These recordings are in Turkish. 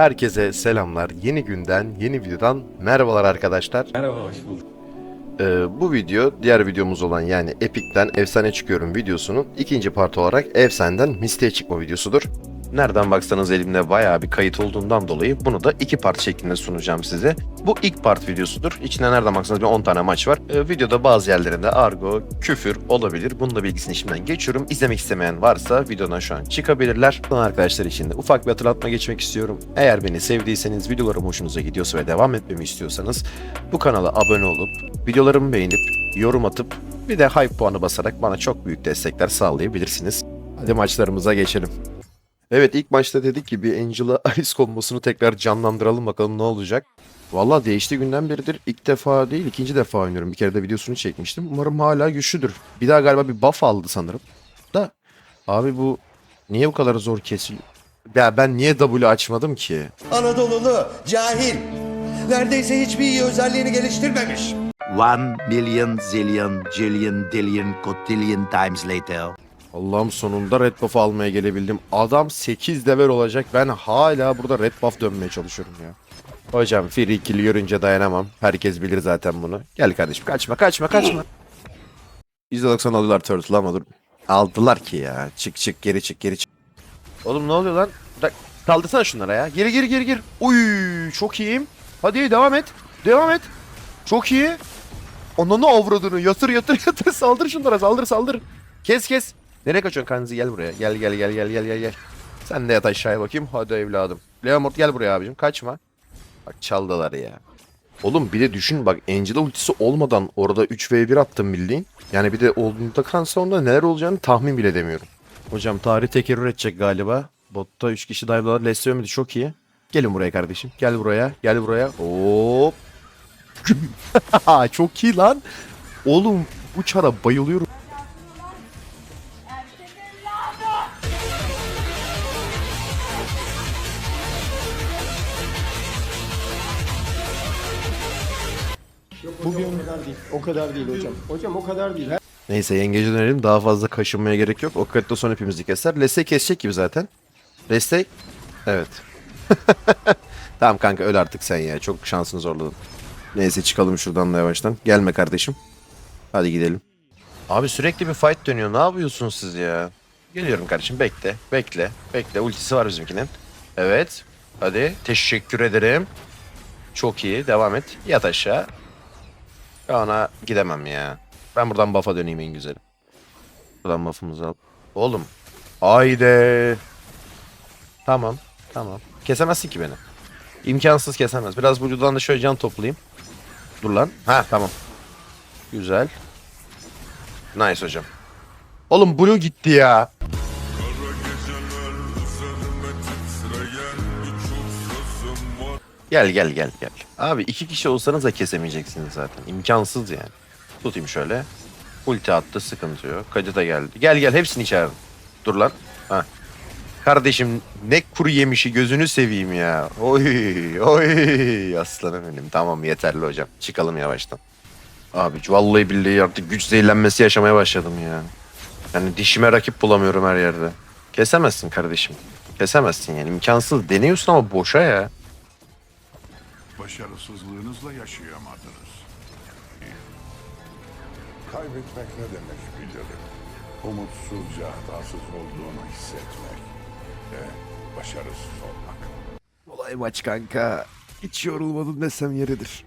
Herkese selamlar. Yeni günden, yeni videodan merhabalar arkadaşlar. Merhaba, hoş bulduk. Ee, bu video diğer videomuz olan yani Epic'ten Efsane Çıkıyorum videosunun ikinci part olarak Efsane'den Miste'ye çıkma videosudur. Nereden baksanız elimde bayağı bir kayıt olduğundan dolayı bunu da iki part şeklinde sunacağım size. Bu ilk part videosudur. İçinde nereden baksanız bir 10 tane maç var. Ee, videoda bazı yerlerinde argo, küfür olabilir. Bunun da bilgisini şimdiden geçiyorum. İzlemek istemeyen varsa videodan şu an çıkabilirler. Bunun arkadaşlar için de ufak bir hatırlatma geçmek istiyorum. Eğer beni sevdiyseniz, videolarım hoşunuza gidiyorsa ve devam etmemi istiyorsanız bu kanala abone olup, videolarımı beğenip, yorum atıp bir de hype puanı basarak bana çok büyük destekler sağlayabilirsiniz. Hadi maçlarımıza geçelim. Evet ilk maçta dedik ki bir Angela Alice kombosunu tekrar canlandıralım bakalım ne olacak. Valla değişti günden beridir ilk defa değil ikinci defa oynuyorum. Bir kere de videosunu çekmiştim. Umarım hala güçlüdür. Bir daha galiba bir buff aldı sanırım. Da abi bu niye bu kadar zor kesiliyor? Ya ben niye W açmadım ki? Anadolulu, cahil. Neredeyse hiçbir iyi özelliğini geliştirmemiş. One million zillion jillion dillion cotillion times later. Allah'ım sonunda red buff almaya gelebildim. Adam 8 level olacak. Ben hala burada red buff dönmeye çalışıyorum ya. Hocam free kill görünce dayanamam. Herkes bilir zaten bunu. Gel kardeşim kaçma kaçma kaçma. %90 alıyorlar turtle ama dur. Aldılar ki ya. Çık çık geri çık geri çık. Oğlum ne oluyor lan? Bırak. Kaldırsana şunlara ya. Geri geri geri gir. Uy çok iyiyim. Hadi devam et. Devam et. Çok iyi. Onunu avradını yatır yatır yatır saldır şunlara saldır saldır. Kes kes. Nereye kaçıyorsun Kanzi gel buraya. Gel gel gel gel gel gel gel. Sen de yat aşağıya bakayım. Hadi evladım. Leomord gel buraya abicim. Kaçma. Bak çaldılar ya. Oğlum bir de düşün bak Angela ultisi olmadan orada 3v1 attım bildiğin. Yani bir de olduğunda sonra neler olacağını tahmin bile edemiyorum. Hocam tarih tekerrür edecek galiba. Botta 3 kişi dive'lar. Leslie Ömedi çok iyi. Gelin buraya kardeşim. Gel buraya. Gel buraya. Hop. çok iyi lan. Oğlum bu çara bayılıyorum. Bugün o kadar değil. O kadar değil hocam. Hocam o kadar değil. Neyse yengece dönelim. Daha fazla kaşınmaya gerek yok. O kadar son hepimizi keser. Leslie kesecek gibi zaten. Leslie. Evet. tamam kanka öl artık sen ya. Çok şansını zorladın. Neyse çıkalım şuradan da yavaştan. Gelme kardeşim. Hadi gidelim. Abi sürekli bir fight dönüyor. Ne yapıyorsunuz siz ya? Geliyorum kardeşim. Bekle. Bekle. Bekle. Ultisi var bizimkinin. Evet. Hadi. Teşekkür ederim. Çok iyi. Devam et. Yat aşağı. Ya Ona gidemem ya. Ben buradan buff'a döneyim en güzeli. Buradan buff'ımızı al. Oğlum. Haydi. Tamam. Tamam. Kesemezsin ki beni. İmkansız kesemez. Biraz Blue'dan da şöyle can toplayayım. Dur lan. Ha tamam. Güzel. Nice hocam. Oğlum Blue gitti ya. Gel gel gel gel. Abi iki kişi olsanız da kesemeyeceksiniz zaten. İmkansız yani. Tutayım şöyle. Ulti attı sıkıntı yok. Kadı da geldi. Gel gel hepsini içerdim. Dur lan. Ha. Kardeşim ne kuru yemişi gözünü seveyim ya. Oy oy aslanım benim. Tamam yeterli hocam. Çıkalım yavaştan. Abi vallahi billahi artık güç zehirlenmesi yaşamaya başladım ya. Yani dişime rakip bulamıyorum her yerde. Kesemezsin kardeşim. Kesemezsin yani imkansız. Deniyorsun ama boşa ya. Başarısızlığınızla yaşayamadınız. Kaybetmek ne demek bilirim. Umutsuzca hatasız olduğunu hissetmek ve başarısız olmak. Olay maç kanka. Hiç yorulmadın desem yeridir.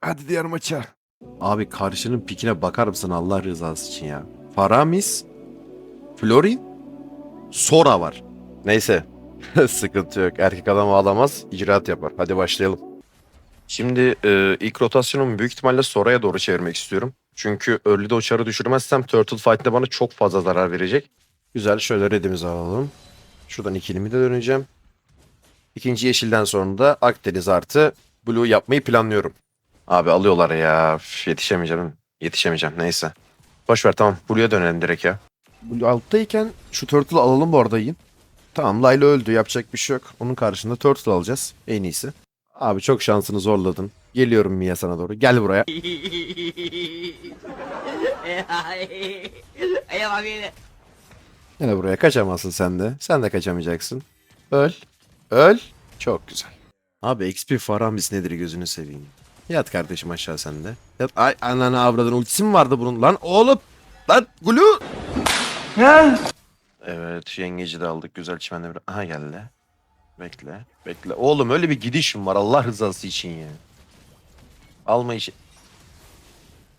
Hadi diğer maça. Abi karşının pikine bakar mısın Allah rızası için ya? Faramis, Florin, Sora var. Neyse. Sıkıntı yok. Erkek adam ağlamaz, icraat yapar. Hadi başlayalım. Şimdi e, ilk rotasyonumu büyük ihtimalle Sora'ya doğru çevirmek istiyorum. Çünkü early'de o çarı düşürmezsem Turtle Fight'te bana çok fazla zarar verecek. Güzel şöyle redimizi alalım. Şuradan ikilimi de döneceğim. İkinci yeşilden sonra da Akdeniz artı Blue yapmayı planlıyorum. Abi alıyorlar ya. Yetişemeyeceğim. Yetişemeyeceğim neyse. Boş ver tamam. Blue'ya dönelim direkt ya. Blue alttayken şu Turtle'ı alalım bu arada yiyin. Tamam Layla öldü yapacak bir şey yok. Onun karşında Turtle alacağız. En iyisi. Abi çok şansını zorladın. Geliyorum Mia sana doğru. Gel buraya. Gel buraya kaçamazsın sen de. Sen de kaçamayacaksın. Öl. Öl. Çok güzel. Abi XP Farambis nedir gözünü seveyim. Yat kardeşim aşağı sen de. Yat. Ay ananı avradın ultisi mi vardı bunun? Lan oğlum. Lan Gulu. Evet yengeci de aldık. Güzel çimenle bir... Aha geldi. Bekle. Bekle. Oğlum öyle bir gidişim var Allah rızası için ya. Alma işi.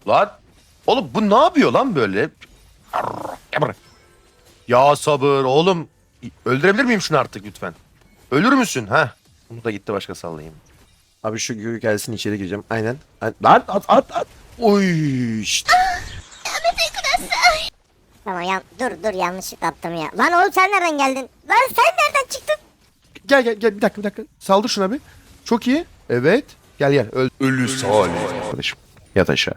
Lan. Oğlum bu ne yapıyor lan böyle? Ya sabır oğlum. Öldürebilir miyim şunu artık lütfen? Ölür müsün? ha? Bunu da gitti başka sallayayım. Abi şu göğü gelsin içeri gireceğim. Aynen. Lan at at at. Oy işte. Tamam yan dur dur yanlışlıkla attım ya. Lan oğlum sen nereden geldin? Lan sen nereden çıktın? Gel gel gel bir dakika bir dakika. Saldır şuna bir. Çok iyi. Evet. Gel gel. Öl Ölü salih. Arkadaşım. Yat aşağı.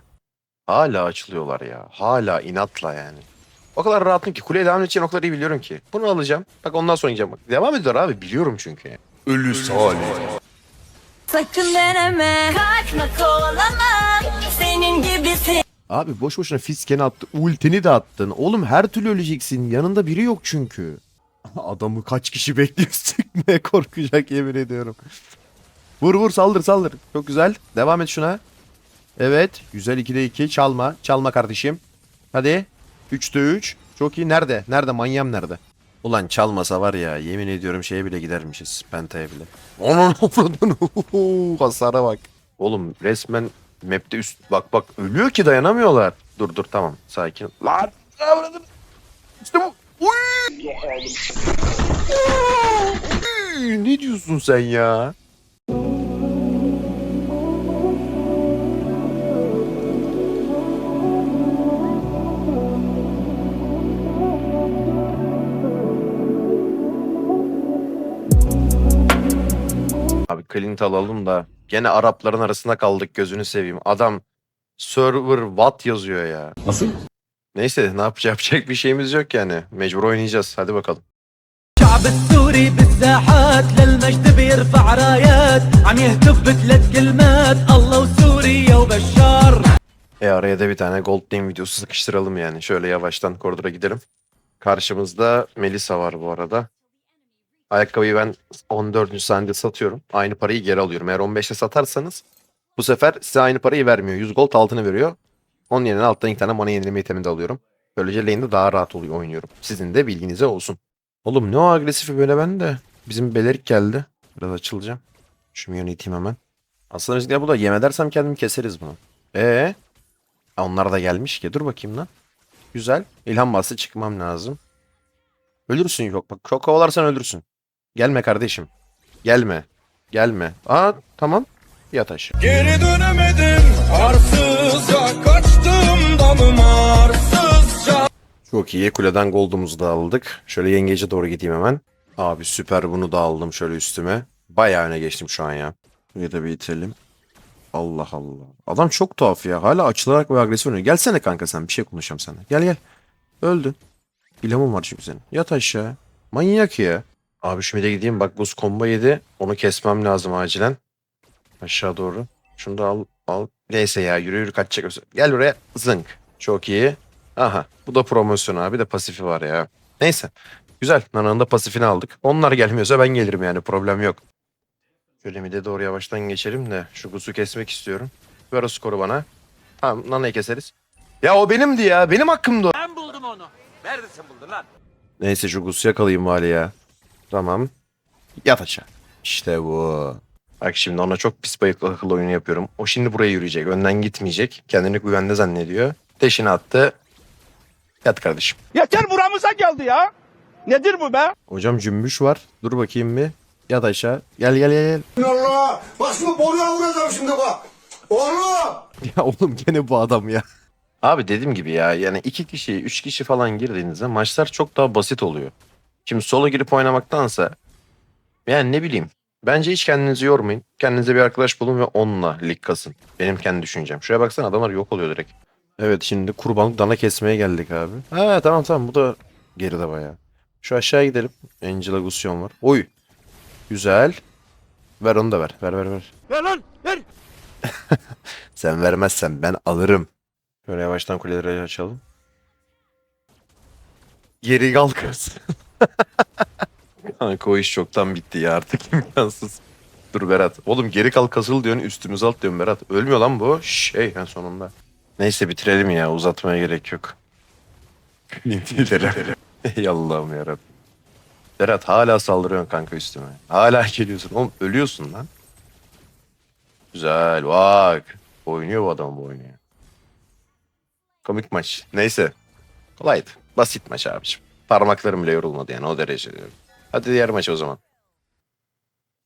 Hala açılıyorlar ya. Hala inatla yani. O kadar rahatım ki kuleye devam edeceğini o kadar iyi biliyorum ki. Bunu alacağım. Bak ondan sonra yiyeceğim. Bak, devam ediyorlar abi biliyorum çünkü. Ölü salih. Sakın deneme Kaçma kovalama Senin gibisi Abi boş boşuna fiskeni attı. Ultini de attın. Oğlum her türlü öleceksin. Yanında biri yok çünkü. Adamı kaç kişi bekliyor sıkmaya korkacak yemin ediyorum. Vur vur saldır saldır. Çok güzel. Devam et şuna. Evet. Güzel 2'de 2. Çalma. Çalma kardeşim. Hadi. 3'te 3. Çok iyi. Nerede? Nerede? Manyam nerede? Ulan çalmasa var ya yemin ediyorum şeye bile gidermişiz. Penta'ya bile. Onun avradını. Hasara bak. Oğlum resmen map'te üst bak bak ölüyor ki dayanamıyorlar. Dur dur tamam sakin. Lan. İşte bu. Ne diyorsun sen ya? Abi Clint alalım da gene Arapların arasında kaldık gözünü seveyim. Adam server watt yazıyor ya. Nasıl? Neyse ne yapacak yapacak bir şeyimiz yok yani. Mecbur oynayacağız. Hadi bakalım. الشعب السوري بالساحات للمجد بيرفع رايات عم يهتف بثلاث كلمات الله وسوريا وبشار E araya da bir tane Gold Team videosu sıkıştıralım yani. Şöyle yavaştan koridora gidelim. Karşımızda Melisa var bu arada. Ayakkabıyı ben 14. saniyede satıyorum. Aynı parayı geri alıyorum. Eğer 15'te satarsanız bu sefer size aynı parayı vermiyor. 100 gold altını veriyor. Onun yerine alttan iki tane mana yenileme itemini de alıyorum. Böylece lane'de daha rahat oluyor oynuyorum. Sizin de bilginize olsun. Oğlum ne o agresifi böyle ben de. Bizim Belerik geldi. Biraz açılacağım. Şu minyonu iteyim hemen. Aslında riskler bu da yem edersem kendimi keseriz bunu. Ee? Onlar da gelmiş ki. Dur bakayım lan. Güzel. İlham bastı çıkmam lazım. Ölürsün yok. Bak çok kovalarsan ölürsün. Gelme kardeşim. Gelme. Gelme. Aa tamam. Yat. Geri dönemedim dalım arsızca Çok iyi. Kuleden gold'umuzu da aldık. Şöyle yengece doğru gideyim hemen. Abi süper bunu da aldım şöyle üstüme. Bayağı öne geçtim şu an ya. Burayı da bir itelim. Allah Allah. Adam çok tuhaf ya. Hala açılarak ve agresif oynuyor. Gelsene kanka sen. Bir şey konuşacağım seninle. Gel gel. Öldün. İlhamım var çünkü senin. Yat aşağı. Manyak ya. Abi şu mide gideyim. Bak buz combo yedi. Onu kesmem lazım acilen. Aşağı doğru. Şunu da al. al. Neyse ya yürü yürü kaçacak. Gel buraya. Zınk. Çok iyi. Aha. Bu da promosyon abi. De pasifi var ya. Neyse. Güzel. Nana'nın da pasifini aldık. Onlar gelmiyorsa ben gelirim yani. Problem yok. Şöyle mide doğru yavaştan geçelim de şu Gus'u kesmek istiyorum. Ver o skoru bana. Tamam Nana'yı keseriz. Ya o benimdi ya. Benim hakkımdı o. Ben buldum onu Neredesin buldun lan Neyse şu Gus'u yakalayayım bari ya. Tamam. Yat aşağı. İşte bu. Bak şimdi ona çok pis bayıklı akıl oyunu yapıyorum. O şimdi buraya yürüyecek. Önden gitmeyecek. Kendini güvende zannediyor. Teşini attı. Yat kardeşim. Yeter buramıza geldi ya Nedir bu be? Hocam cümbüş var. Dur bakayım bir. Yat aşağı. Gel gel gel. gel. Allah! Bak şimdi boruya vuracağım şimdi bak. Oğlum! Ya oğlum gene bu adam ya. Abi dediğim gibi ya yani iki kişi, üç kişi falan girdiğinizde maçlar çok daha basit oluyor. Şimdi solo girip oynamaktansa yani ne bileyim bence hiç kendinizi yormayın. Kendinize bir arkadaş bulun ve onunla lig kasın. Benim kendi düşüncem. Şuraya baksana adamlar yok oluyor direkt. Evet şimdi kurbanlık dana kesmeye geldik abi. Ha tamam tamam bu da geride bayağı. Şu aşağı gidelim. Angela Gusyon var. Oy. Güzel. Ver onu da ver. Ver ver ver. Ver lan ver Sen vermezsen ben alırım. Şöyle yavaştan kuleleri açalım. Geri kalkarız. Kanka o iş çoktan bitti ya artık imkansız. Dur Berat. Oğlum geri kal kasıl diyorsun üstümüze at diyorsun Berat. Ölmüyor lan bu. Şey en sonunda. Neyse bitirelim ya uzatmaya gerek yok. bitirelim. Ey Allah'ım yarabbim. Berat hala saldırıyorsun kanka üstüme. Hala geliyorsun. Oğlum ölüyorsun lan. Güzel bak. Oynuyor bu adam bu oynuyor. Komik maç. Neyse. Kolaydı. Basit maç abiciğim. Parmaklarım bile yorulmadı yani o derece diyorum. Hadi diğer maç o zaman.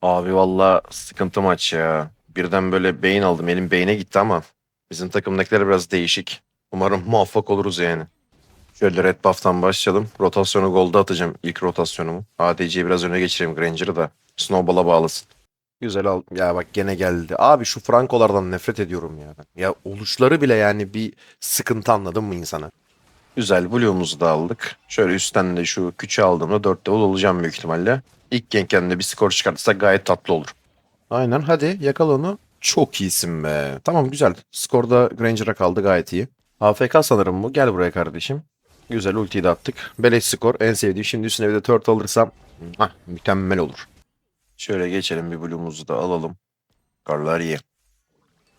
Abi valla sıkıntı maç ya. Birden böyle beyin aldım. Elim beyne gitti ama bizim takımdakiler biraz değişik. Umarım muvaffak oluruz yani. Şöyle red buff'tan başlayalım. Rotasyonu golda atacağım ilk rotasyonumu. ADC'yi biraz öne geçireyim Granger'ı da. Snowball'a bağlasın. Güzel al. Ya bak gene geldi. Abi şu Frankolardan nefret ediyorum ya. Ya oluşları bile yani bir sıkıntı anladın mı insana? Güzel Blue'umuzu da aldık. Şöyle üstten de şu küçüğü aldığımda 4 level olacağım büyük ihtimalle. İlk genken de bir skor çıkartırsak gayet tatlı olur. Aynen hadi yakala onu. Çok iyisin be. Tamam güzel. Skorda Granger'a kaldı gayet iyi. AFK sanırım bu. Gel buraya kardeşim. Güzel ultiyi de attık. Beleş skor en sevdiğim. Şimdi üstüne bir de turtle alırsam hah, mükemmel olur. Şöyle geçelim bir Blue'umuzu da alalım. Karlar iyi.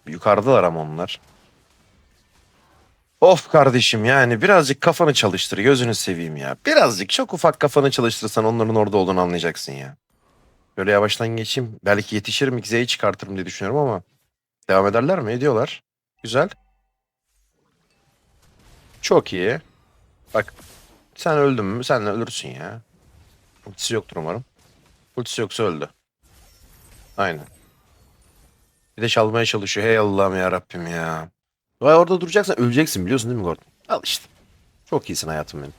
Yukarıdalar ama onlar. Of kardeşim yani birazcık kafanı çalıştır gözünü seveyim ya. Birazcık çok ufak kafanı çalıştırsan onların orada olduğunu anlayacaksın ya. Böyle yavaştan geçeyim. Belki yetişirim X'yi çıkartırım diye düşünüyorum ama. Devam ederler mi? Ediyorlar. Güzel. Çok iyi. Bak sen öldün mü? Sen ölürsün ya. Ultisi yoktur umarım. Ultisi yoksa öldü. Aynen. Bir de çalmaya çalışıyor. Hey Allah'ım ya Rabbim ya. Vay orada duracaksan öleceksin biliyorsun değil mi Gordon? Al işte. Çok iyisin hayatım benim.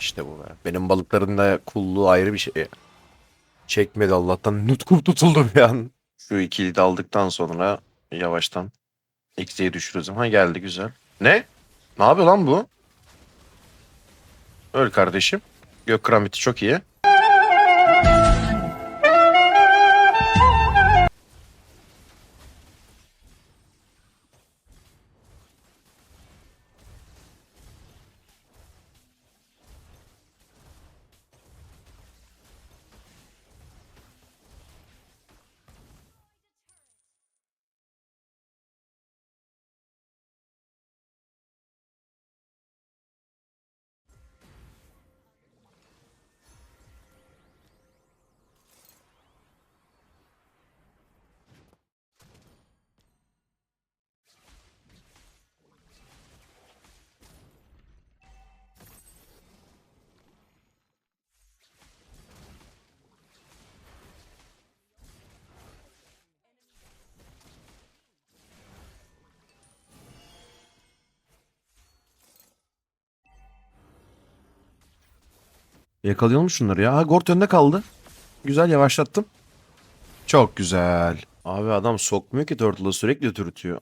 İşte bu be. Benim balıkların da kulluğu ayrı bir şey. Çekmedi Allah'tan. Nutkum tutuldu bir an. Şu ikili de aldıktan sonra yavaştan X'ye düşürürüz. Ha geldi güzel. Ne? Ne yapıyor lan bu? Öl kardeşim. Gök kramiti çok iyi. Yakalayalım şunları ya. Ha Gort önde kaldı. Güzel yavaşlattım. Çok güzel. Abi adam sokmuyor ki Turtle'ı sürekli türütüyor.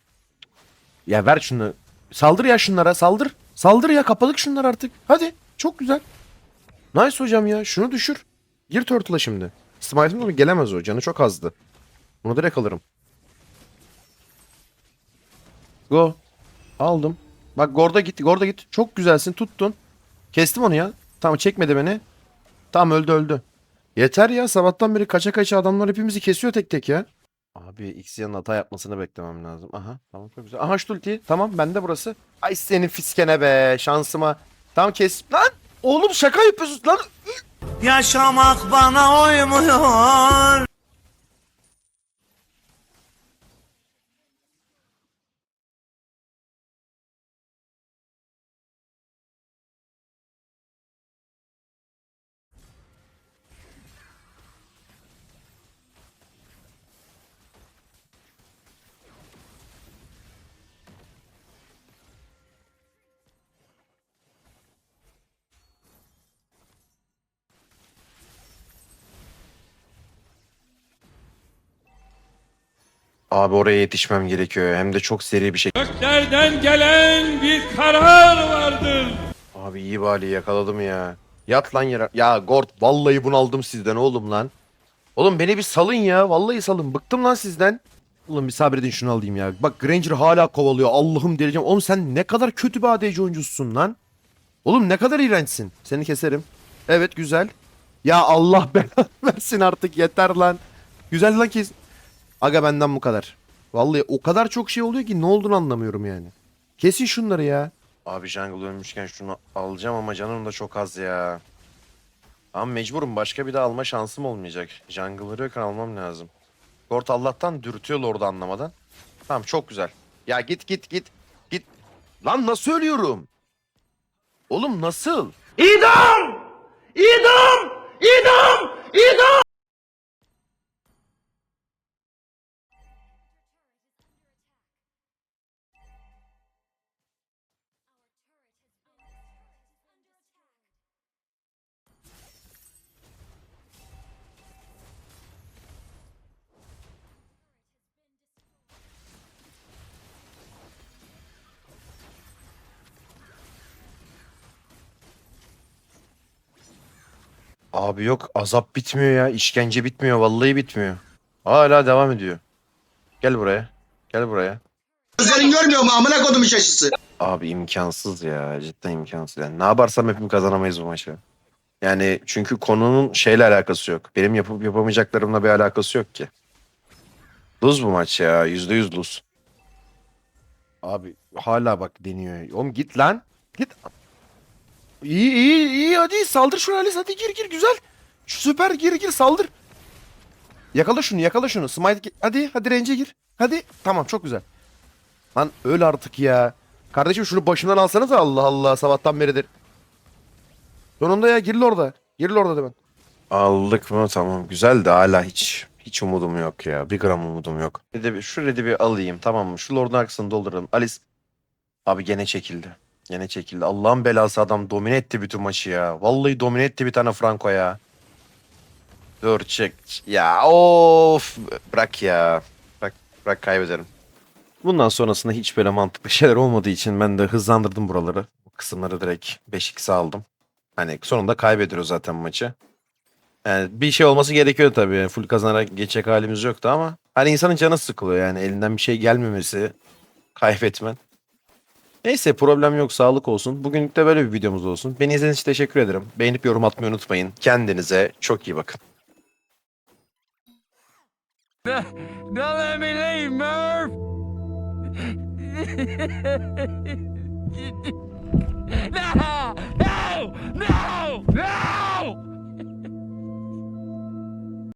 Ya ver şunu. Saldır ya şunlara saldır. Saldır ya kapalık şunlar artık. Hadi. Çok güzel. Nice hocam ya. Şunu düşür. Gir Turtle'a şimdi. Smite'ım da gelemez o. Canı çok azdı. Bunu direkt alırım. Go. Aldım. Bak Gord'a git. Gord'a git. Çok güzelsin. Tuttun. Kestim onu ya. Tamam çekmedi beni. Tamam öldü öldü. Yeter ya sabahtan beri kaça kaça adamlar hepimizi kesiyor tek tek ya. Abi X'yanın hata yapmasını beklemem lazım. Aha tamam çok güzel. Aha şu ulti. Tamam bende burası. Ay senin fiskene be şansıma. Tamam kes. Lan oğlum şaka yapıyorsun lan. Yaşamak bana uymuyor Abi oraya yetişmem gerekiyor. Hem de çok seri bir şekilde. Göklerden gelen bir karar vardır. Abi iyi bari yakaladım ya. Yat lan yere. Ya Gord vallahi bunaldım sizden oğlum lan. Oğlum beni bir salın ya. Vallahi salın. Bıktım lan sizden. Oğlum bir sabredin şunu alayım ya. Bak Granger hala kovalıyor. Allah'ım delireceğim. Oğlum sen ne kadar kötü bir ADC oyuncusun lan. Oğlum ne kadar iğrençsin. Seni keserim. Evet güzel. Ya Allah belanı versin artık yeter lan. Güzel lan kes. Aga benden bu kadar. Vallahi o kadar çok şey oluyor ki ne olduğunu anlamıyorum yani. Kesin şunları ya. Abi jungle ölmüşken şunu alacağım ama canım da çok az ya. Ama mecburum başka bir de alma şansım olmayacak. Jungle'ları yokken almam lazım. Lord Allah'tan dürtüyor Lord'u anlamadan. Tamam çok güzel. Ya git git git. Git. Lan nasıl ölüyorum? Oğlum nasıl? Abi yok azap bitmiyor ya. işkence bitmiyor. Vallahi bitmiyor. Hala devam ediyor. Gel buraya. Gel buraya. Gözlerin görmüyor mu amına kodum şaşısı? Abi imkansız ya. Cidden imkansız. Yani ne yaparsam hepim kazanamayız bu maçı. Yani çünkü konunun şeyle alakası yok. Benim yapıp yapamayacaklarımla bir alakası yok ki. Luz bu maç ya. Yüzde yüz luz. Abi hala bak deniyor. Oğlum git lan. Git. İyi iyi iyi hadi saldır şunu Alice hadi gir gir güzel. Şu süper gir gir saldır. Yakala şunu yakala şunu. Smite hadi hadi range'e gir. Hadi tamam çok güzel. Lan öl artık ya. Kardeşim şunu başımdan alsanız Allah Allah sabahtan beridir. Sonunda ya gir orada. Gir orada de ben. Aldık mı tamam güzel de hala hiç hiç umudum yok ya. Bir gram umudum yok. Şu Red'i bir alayım tamam mı? Şu Lord'un arkasını dolduralım. Alice. Abi gene çekildi. Gene çekildi. Allah'ın belası adam domine etti bütün maçı ya. Vallahi domine etti bir tane Franco ya. Dur çek. Ya of. Bırak ya. Bırak, bırak kaybedelim. Bundan sonrasında hiç böyle mantıklı şeyler olmadığı için ben de hızlandırdım buraları. Bu kısımları direkt 5x aldım. Hani sonunda kaybediyoruz zaten maçı. Yani bir şey olması gerekiyor tabii. Yani full kazanarak geçecek halimiz yoktu ama hani insanın canı sıkılıyor yani elinden bir şey gelmemesi, kaybetmen. Neyse problem yok sağlık olsun. Bugünlük de böyle bir videomuz olsun. Beni izlediğiniz için teşekkür ederim. Beğenip yorum atmayı unutmayın. Kendinize çok iyi bakın. Don't let me leave, Merv! no! No! No!